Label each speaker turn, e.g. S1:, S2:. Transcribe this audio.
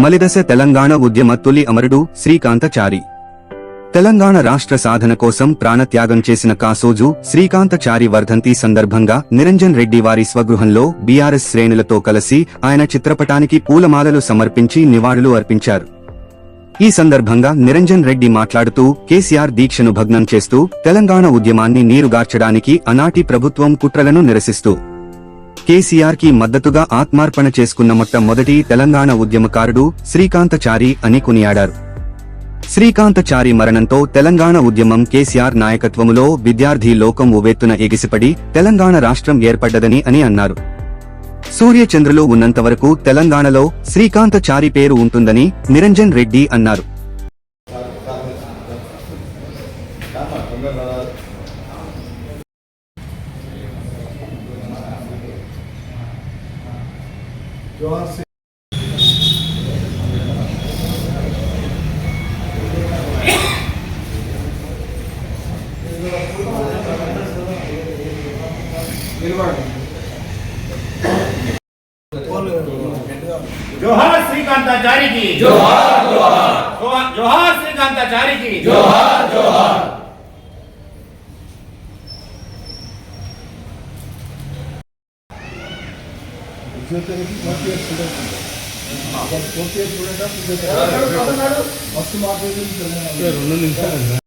S1: ಮಲಿದಸೆ ತೆಲಂಗಾಣ ಉದ್ಯಮ ತುಲಿ ಅಮರಡು ಶ್ರೀಕಾಂತಚಾರಿ. తెలంగాణ రాష్ట్ర సాధన కోసం ప్రాణత్యాగం చేసిన కాసోజు శ్రీకాంతచారి వర్ధంతి సందర్భంగా నిరంజన్ రెడ్డి వారి స్వగృహంలో బీఆర్ఎస్ శ్రేణులతో కలిసి ఆయన చిత్రపటానికి పూలమాలలు సమర్పించి నివాళులు అర్పించారు. ఈ సందర్భంగా నిరంజన్ రెడ్డి మాట్లాడుతూ కేసీఆర్ దీక్షను భగ్నం చేస్తూ తెలంగాణ ఉద్యమాన్ని నీరుగార్చడానికి అనాటి ప్రభుత్వం కుట్రలను నిరసిస్తూ కేసీఆర్కి మద్దతుగా ఆత్మార్పణ చేసుకున్న మొట్టమొదటి తెలంగాణ ఉద్యమకారుడు శ్రీకాంతచారి అని కొనియాడారు. శ్రీకాంతచారి మరణంతో తెలంగాణ ఉద్యమం కేసీఆర్ నాయకత్వములో విద్యార్థి లోకం ఉవ్వెత్తున ఎగిసిపడి తెలంగాణ రాష్ట్రం ఏర్పడ్డదని అని అన్నారు. సూర్యచంద్రులు ఉన్నంతవరకు తెలంగాణలో శ్రీకాంతచారి పేరు ఉంటుందని నిరంజన్ రెడ్డి అన్నారు.
S2: శ్రీకాంతాచారికి జోహార్ జోహార్ జోహార్ శ్రీకాంతాచారికి జోహార్ జోహార్
S3: ఫస్ట్ మాట్లాడింది